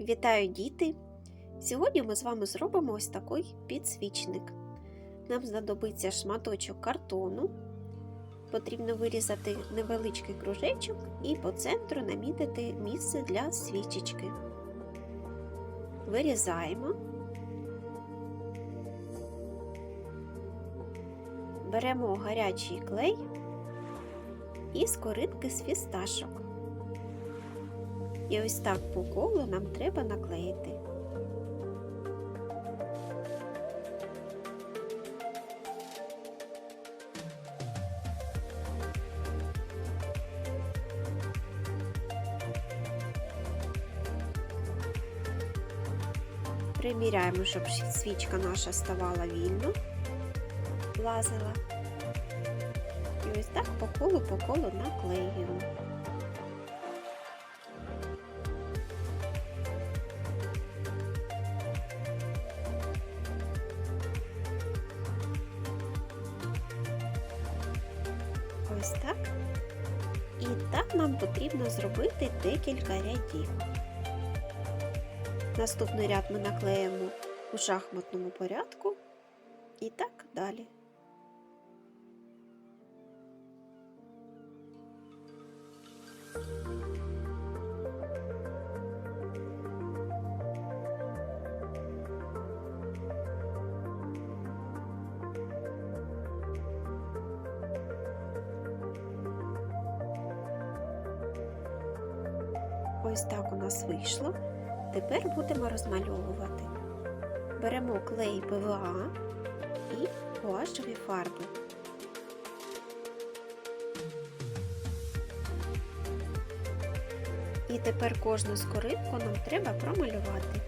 Вітаю діти! Сьогодні ми з вами зробимо ось такий підсвічник. Нам знадобиться шматочок картону. Потрібно вирізати невеличкий кружечок і по центру намітити місце для свічечки. Вирізаємо. Беремо гарячий клей і скоринки з фісташок. І ось так по колу нам треба наклеїти. Приміряємо, щоб свічка наша ставала вільно, влазила. І ось так по колу по колу наклеюємо. Ось так. І так нам потрібно зробити декілька рядів. Наступний ряд ми наклеїмо у шахматному порядку і так далі. Ось так у нас вийшло. Тепер будемо розмальовувати. Беремо клей ПВА і гуашеві фарби. І тепер кожну скоринку нам треба промалювати.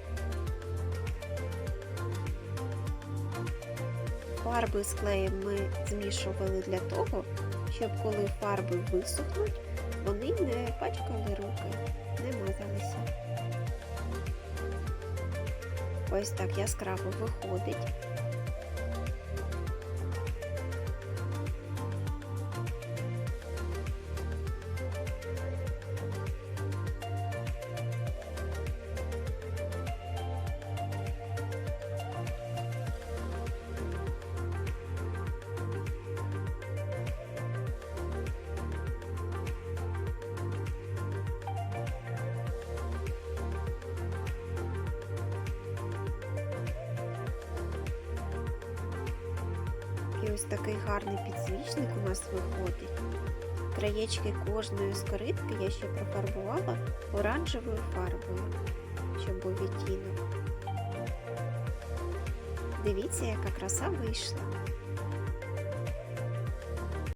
Фарби з клеєм ми змішували для того, щоб коли фарби висохнуть, вони не пачкали руки, не мазалися. Ось так яскраво виходить. І ось такий гарний підсвічник у нас виходить. Краєчки кожної скоритки я ще профарбувала оранжевою фарбою, щоб був відтінок. Дивіться, яка краса вийшла.